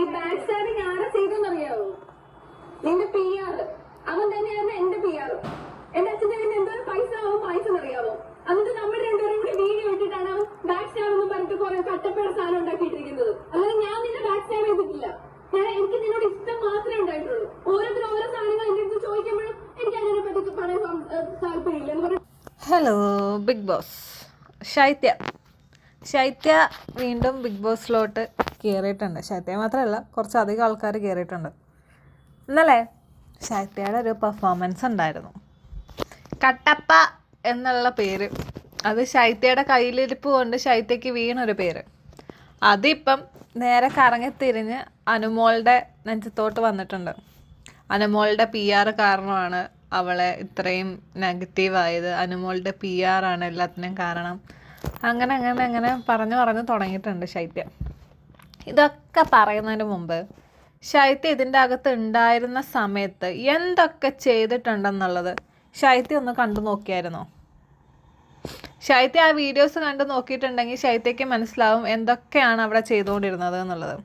ഈ back stabbing ആരെ ചെയ്തെന്നറിയാവോ നിന്റെ പി ആർ അവൻ തന്നെയായിരുന്നു എന്റെ പി ആർ എന്റെ അച്ഛന്റെ കയ്യിൽ എന്തോ പൈസ ആവും പൈസ അറിയാവോ എന്നിട്ട് നമ്മൾ രണ്ടുപേരും കൂടി വീഡിയോ ഇട്ടിട്ടാണ് അവൻ ബാക്ക് സ്റ്റാബ് എന്ന് പറഞ്ഞിട്ട് കുറെ കട്ടപ്പേട സാധനം ഉണ്ടാക്കിയിട്ടിരിക്കുന്നത്. അല്ലാതെ ഞാൻ നിന്നെ ബാക്ക് സ്റ്റാബ് ചെയ്തിട്ടില്ല. ഞാൻ എനിക്ക് നിന്നോട് ഇഷ്ടം മാത്രമേ ഉണ്ടായിട്ടുള്ളൂ. ഓരോരുത്തർ ഓരോ സാധനങ്ങൾ എന്റെ അടുത്ത് ചോദിക്കുമ്പോഴും എനിക്ക് അതിനെ പറ്റി പറയാൻ താല്പര്യമില്ല ഹലോ ബിഗ് ബോസ് ശൈത്യ. ശൈത്യ വീണ്ടും ബിഗ് ബോസിലോട്ട് കയറിയിട്ടുണ്ട് ശൈത്യ മാത്രമല്ല കുറച്ചധികം ആൾക്കാർ കയറിയിട്ടുണ്ട് ഇന്നലെ ശൈത്യയുടെ ഒരു പെർഫോമൻസ് ഉണ്ടായിരുന്നു. കട്ടപ്പ എന്നുള്ള പേര്. അത് ശൈത്യയുടെ കയ്യിലിരിപ്പ് കൊണ്ട് ശൈത്യക്ക് വീണൊരു പേര്. അതിപ്പം നേരെ കറങ്ങിത്തിരിഞ്ഞ് അനുമോളുടെ നെഞ്ചത്തോട്ട് വന്നിട്ടുണ്ട്. അനുമോളുടെ പി ആർ കാരണമാണ് അവളെ ഇത്രയും നെഗറ്റീവായത് അനുമോളുടെ പി ആർ ആണ് എല്ലാത്തിനും കാരണം. അങ്ങനെ അങ്ങനെ അങ്ങനെ പറഞ്ഞു പറഞ്ഞു തുടങ്ങിയിട്ടുണ്ട് ശൈത്യ. ഇതൊക്കെ പറയുന്നതിന് മുമ്പ് ശൈത്യം ഇതിന്റെ അകത്ത് ഉണ്ടായിരുന്ന സമയത്ത് എന്തൊക്കെ ചെയ്തിട്ടുണ്ടെന്നുള്ളത് ശൈത്യം ഒന്ന് കണ്ടു നോക്കിയായിരുന്നോ? ശൈത്യ ആ വീഡിയോസ് കണ്ടു നോക്കിയിട്ടുണ്ടെങ്കിൽ ശൈത്യയ്ക്ക് മനസ്സിലാവും എന്തൊക്കെയാണ് അവിടെ ചെയ്തുകൊണ്ടിരുന്നത് എന്നുള്ളത്.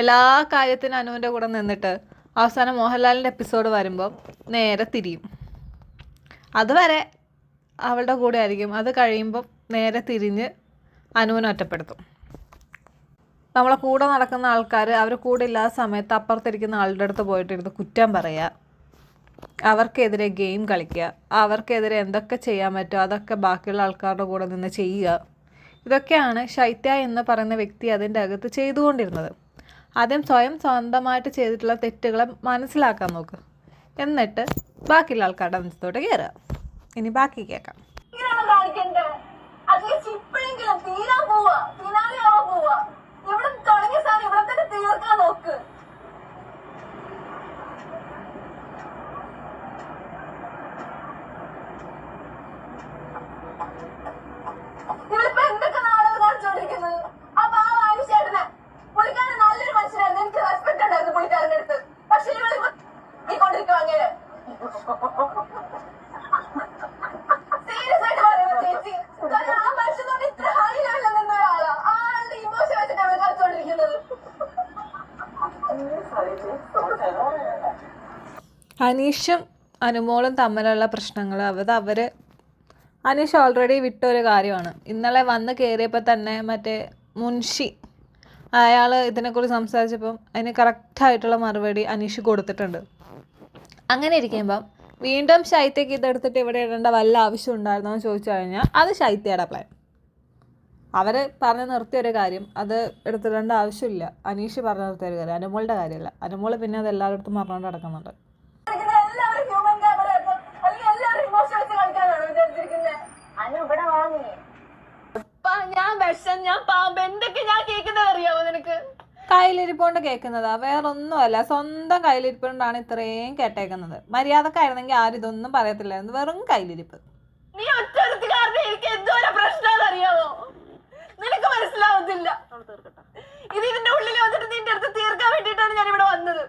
എല്ലാ കാര്യത്തിനും അനുവിന്റെ കൂടെ നിന്നിട്ട് അവസാനം മോഹൻലാലിന്റെ എപ്പിസോഡ് വരുമ്പോൾ നേരെ തിരിയും. അതുവരെ അവളുടെ കൂടെ ആയിരിക്കും. അത് കഴിയുമ്പോൾ നേരെ തിരിഞ്ഞ് അനുവിനെ ഒറ്റപ്പെടുത്തും. നമ്മളെ കൂടെ നടക്കുന്ന ആൾക്കാർ അവർ കൂടെ ഇല്ലാത്ത സമയത്ത് അപ്പുറത്തിരിക്കുന്ന ആളുടെ അടുത്ത് പോയിട്ടിരുന്ന് കുറ്റം പറയുക അവർക്കെതിരെ ഗെയിം കളിക്കുക അവർക്കെതിരെ എന്തൊക്കെ ചെയ്യാൻ പറ്റുമോ അതൊക്കെ ബാക്കിയുള്ള ആൾക്കാരുടെ കൂടെ നിന്ന് ചെയ്യുക. ഇതൊക്കെയാണ് ശൈത്യ എന്ന് പറയുന്ന വ്യക്തി അതിന്റെ അകത്ത് ചെയ്തുകൊണ്ടിരുന്നത്. ആദ്യം സ്വയം സ്വന്തമായിട്ട് ചെയ്തിട്ടുള്ള തെറ്റുകളെ മനസ്സിലാക്കാൻ നോക്ക്. എന്നിട്ട് ബാക്കിയുള്ള ആൾക്കാരുടെ അനുസരിച്ചോട്ട് കയറുക ഇനി ബാക്കി കേൾക്കാം. അറ്റ്ലീസ്റ്റ് ഇപ്പോഴെങ്കിലും തീരാൻ പോവാ. ഫിനാലെ ആവാൻ പോവാ. ഇവിടെ തുടങ്ങിയ സാധനം? ഇവിടെ തന്നെ തീർക്കാൻ നോക്ക് ഇവളിപ്പോ എന്തൊക്കെ നാടകം കാണിച്ചോണ്ടിരിക്കുന്നത് ആ പാവ ആവശ്യേട്ടനെ പുള്ളിക്കാരൻ നല്ലൊരു മനുഷ്യനായിരുന്നു എനിക്ക് റെസ്പെക്ട് ഉണ്ടായിരുന്നു പുള്ളിക്കാരന്റെ അടുത്ത് പക്ഷെ ഇവളിപ്പോ ഈ കൊണ്ടിരിക്കും അങ്ങനെ സീരിയസ് ആയിട്ട് പറയുന്നു ചേച്ചി കാരണം ആ മനുഷ്യനോട് ഇത്ര ഹൈ ലെവലിൽ നിന്ന ഒരാളാ ആ ആളുടെ ഇമോഷൻ വെച്ചിട്ട് അവർ കളിച്ചോണ്ടിരിക്കുന്നത് അനീഷും അനുമോളും തമ്മിലുള്ള പ്രശ്നങ്ങൾ അത് അവർ അനീഷ് ഓൾറെഡി വിട്ടൊരു കാര്യമാണ്. ഇന്നലെ വന്ന് കയറിയപ്പോൾ തന്നെ മറ്റേ മുൻഷി അയാൾ ഇതിനെക്കുറിച്ച് സംസാരിച്ചപ്പം അതിന് കറക്റ്റായിട്ടുള്ള മറുപടി അനീഷ് കൊടുത്തിട്ടുണ്ട്. അങ്ങനെ ഇരിക്കുമ്പം വീണ്ടും ശൈത്യക്ക് ഇതെടുത്തിട്ട് ഇവിടെ ഇടേണ്ട വല്ല ആവശ്യം ഉണ്ടായിരുന്നോ എന്ന് ചോദിച്ചു കഴിഞ്ഞാൽ അത് ശൈത്യയുടെ പ്ലാൻ അവർ പറഞ്ഞു നിർത്തിയൊരു കാര്യം അത് എടുത്തിടേണ്ട ആവശ്യമില്ല. അനീഷ് പറഞ്ഞു നിർത്തിയൊരു കാര്യം അനുമോളുടെ കാര്യമല്ല. അനുമോൾ പിന്നെ അത് എല്ലാവരുടെ പറഞ്ഞുകൊണ്ട് നടക്കുന്നുണ്ട്. ഞാൻ വിഷം ഞാൻ പാമ്പ് എന്തൊക്കെ ഞാൻ കേൾക്കുന്നത് അറിയാമോ നിനക്ക്? കയ്യിലിരിപ്പോണ്ട് കേൾക്കുന്നതാ. വേറൊന്നുമല്ല സ്വന്തം കയ്യിലിരിപ്പോണ്ടാണ് ഇത്രയും കേട്ടേക്കുന്നത്. മര്യാദക്കായിരുന്നെങ്കിൽ ആരും ഇതൊന്നും പറയത്തില്ലായിരുന്നു. വെറും കയ്യിലിരിപ്പ്. നീ ഒറ്റ എനിക്ക് എന്തോരം പ്രശ്നം അറിയാവോ? നിനക്ക് മനസ്സിലാവുന്നില്ല ഇത് ഇതിന്റെ ഉള്ളിൽ വന്നിട്ട് നിന്റെ അടുത്ത് തീർക്കാൻ വേണ്ടിയിട്ടാണ് ഞാൻ ഇവിടെ വന്നത്.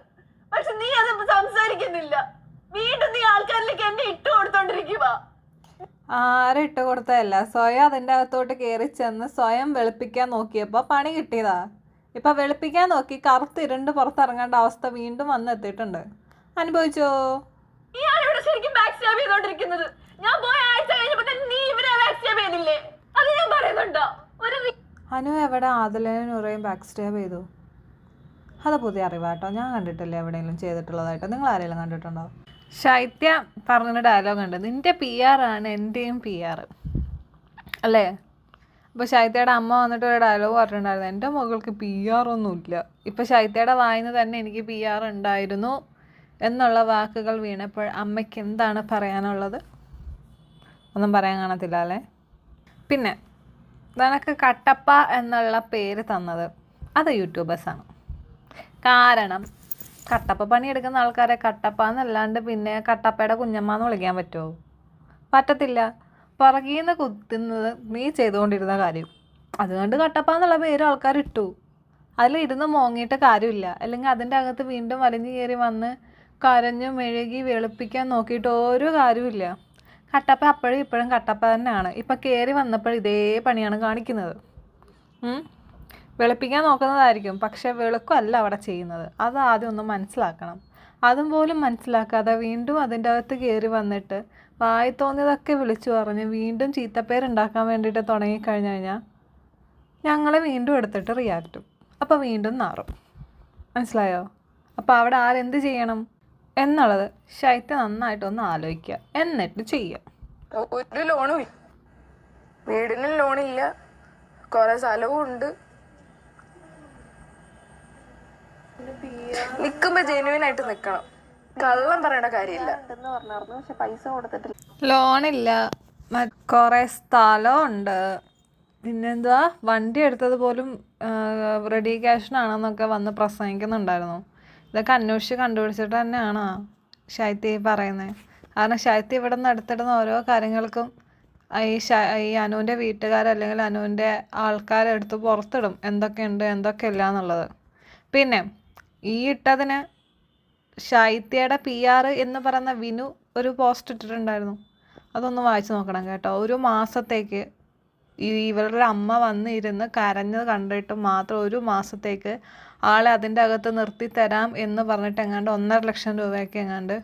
പക്ഷെ നീ അത് സംസാരിക്കുന്നില്ല. വീണ്ടും നീ ആൾക്കാരിലേക്ക് എന്നെ ഇട്ടു കൊടുത്തോണ്ടിരിക്കുക ആരും ഇട്ട് കൊടുത്തതല്ല. സ്വയം അതിന്റെ അകത്തോട്ട് കയറി ചെന്ന് സ്വയം വെളുപ്പിക്കാൻ നോക്കിയപ്പോൾ പണി കിട്ടിയതാ. ഇപ്പം വെളുപ്പിക്കാൻ നോക്കി കറുത്തിരുണ്ട് പുറത്തിറങ്ങേണ്ട അവസ്ഥ വീണ്ടും വന്ന് എത്തിയിട്ടുണ്ട്. അനുഭവിച്ചോ? നീയാണ് ഇവിടെ ശരിക്കും ബാക്ക് സ്റ്റാബ് ചെയ്തോണ്ടിരിക്കുന്നത്. ഞാൻ പോയ ആഴ്ച കഴിഞ്ഞപ്പോ നീ ഇവരെ ബാക്ക് സ്റ്റാബ് ചെയ്തില്ലേ? അത് ഞാൻ പറയുന്നുണ്ടോ? അനു എവിടെ? ആദിലേനും ഉറയും ബാക്ക് സ്റ്റേ ചെയ്തു. അത് പുതിയ അറിവാട്ടോ. ഞാൻ കണ്ടിട്ടില്ല എവിടെയെങ്കിലും ചെയ്തിട്ടുള്ളതായിട്ട്? നിങ്ങൾ ആരെങ്കിലും കണ്ടിട്ടുണ്ടോ? ശൈത്യ പറഞ്ഞ ഡയലോഗ് ഉണ്ട്. നിന്റെ പി ആർ ആണ് എന്റെയും പി ആർ അല്ലേ? അപ്പോൾ ശൈത്യയുടെ അമ്മ വന്നിട്ട് ഒരു ഡയലോഗ് പറഞ്ഞിട്ടുണ്ടായിരുന്നു. എന്റെ മകൾക്ക് പി ആർ ഒന്നുമില്ല. ഇപ്പോൾ ശൈത്യയുടെ വായിന്ന് തന്നെ എനിക്ക് പി ആർ ഉണ്ടായിരുന്നു എന്നുള്ള വാക്കുകൾ വീണപ്പോൾ അമ്മയ്ക്ക് എന്താണ് പറയാനുള്ളത്? ഒന്നും പറയാൻ കാണത്തില്ല അല്ലേ? പിന്നെ നിനക്ക് കട്ടപ്പ എന്നുള്ള പേര് തന്നത് അത് യൂട്യൂബേഴ്സാണ് കാരണം കട്ടപ്പ പണി എടുക്കുന്ന ആൾക്കാരെ കട്ടപ്പ എന്നല്ലാണ്ട് പിന്നെ കട്ടപ്പയുടെ കുഞ്ഞമ്മ എന്ന് വിളിക്കാൻ പറ്റുമോ പറ്റത്തില്ല. പുറകിൽ കുത്തുന്നത് നീ ചെയ്തുകൊണ്ടിരുന്ന കാര്യം. അതുകൊണ്ട് കട്ടപ്പ എന്നുള്ള പേര് ആൾക്കാർ ഇട്ടു. അതിൽ ഇരുന്ന് മോങ്ങിയിട്ട് കാര്യമില്ല. അല്ലെങ്കിൽ അതിന്റെ അകത്ത് വീണ്ടും വലിഞ്ഞു കയറി വന്ന് കരഞ്ഞു മെഴുകി വെളുപ്പിക്കാൻ നോക്കിയിട്ട് ഒരു കാര്യമില്ല കട്ടപ്പ അപ്പോഴും ഇപ്പോഴും കട്ടപ്പ തന്നെയാണ്. ഇപ്പം കയറി വന്നപ്പോൾ ഇതേ പണിയാണ് കാണിക്കുന്നത്. വെളുപ്പിക്കാൻ നോക്കുന്നതായിരിക്കും. പക്ഷേ വെളുക്കമല്ല അവിടെ ചെയ്യുന്നത്. അത് ആദ്യം ഒന്ന് മനസ്സിലാക്കണം. അതും പോലും മനസ്സിലാക്കാതെ വീണ്ടും അതിന്റെ അകത്ത് കയറി വന്നിട്ട് വായി തോന്നിയതൊക്കെ വിളിച്ചു പറഞ്ഞ് വീണ്ടും ചീത്തപ്പേരുണ്ടാക്കാൻ വേണ്ടിയിട്ട് തുടങ്ങിക്കഴിഞ്ഞു കഴിഞ്ഞാൽ ഞങ്ങളെ വീണ്ടും എടുത്തിട്ട് റിയാക്റ്റും അപ്പോൾ വീണ്ടും നാറും. മനസ്സിലായോ? അപ്പോൾ അവിടെ ആരെന്ത് ചെയ്യണം? എന്നുള്ളത് ശൈത്യ നന്നായിട്ടൊന്ന് ആലോചിക്കുക. എന്നിട്ട് ചെയ്യുക. ഒരു ലോണും ഇല്ല. വീടിന് ലോണില്ല കുറെ സ്ഥലവും ഉണ്ട്. നിക്കുമ്പോ ജെനുവിൻ ആയിട്ട് നിക്കണം. കള്ളം പറയേണ്ട കാര്യമില്ല. പൈസ കൊടുത്തിട്ടില്ല. ലോണില്ല കുറെ കുറേ സ്ഥലമുണ്ട്. പിന്നെന്താ വണ്ടി എടുത്തത് പോലും റെഡി ക്യാഷിനാണെന്നൊക്കെ വന്ന് പ്രസംഗിക്കുന്നുണ്ടായിരുന്നു. ഇതൊക്കെ അന്വേഷിച്ച് കണ്ടുപിടിച്ചിട്ട് തന്നെയാണോ ഈ പറയുന്നത് കാരണം ശൈത്യ ഇവിടെ നിന്ന് അടുത്തിടുന്ന ഓരോ കാര്യങ്ങൾക്കും ഈ ശ ഈ അനുവിന്റെ വീട്ടുകാർ അല്ലെങ്കിൽ അനുവിന്റെ ആൾക്കാരെടുത്ത് പുറത്തിടും. എന്തൊക്കെയുണ്ട് എന്തൊക്കെയില്ല എന്നുള്ളത്. പിന്നെ ഈ ഇട്ടതിന് ശൈത്യയുടെ പി ആർ എന്ന് പറയുന്ന വിനു ഒരു പോസ്റ്റ് ഇട്ടിട്ടുണ്ടായിരുന്നു. അതൊന്ന് വായിച്ചു നോക്കണം കേട്ടോ. ഒരു മാസത്തേക്ക് ഇവരുടെ അമ്മ വന്നിരുന്ന് കരഞ്ഞത് കണ്ടിട്ട് മാത്രം ഒരു മാസത്തേക്ക് ആളെ അതിന്റെ അകത്ത് നിർത്തി തരാം എന്ന് പറഞ്ഞിട്ട് എങ്ങാണ്ട് ഒന്നര ലക്ഷം രൂപയൊക്കെ എങ്ങാണ്ട്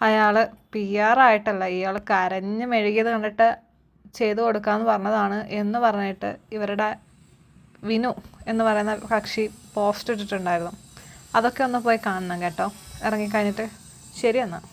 അയാൾ പി ആർ ആയിട്ടല്ല ഇയാൾ കരഞ്ഞ് മെഴുകിയത് കണ്ടിട്ട് ചെയ്തു കൊടുക്കാമെന്ന് പറഞ്ഞതാണ് എന്ന് പറഞ്ഞിട്ട് ഇവരുടെ വിനു എന്ന് പറയുന്ന കക്ഷി പോസ്റ്റ് ഇട്ടിട്ടുണ്ടായിരുന്നു. അതൊക്കെ ഒന്ന് പോയി കാണണം കേട്ടോ. ഇറങ്ങിക്കഴിഞ്ഞിട്ട് ശരി എന്നാൽ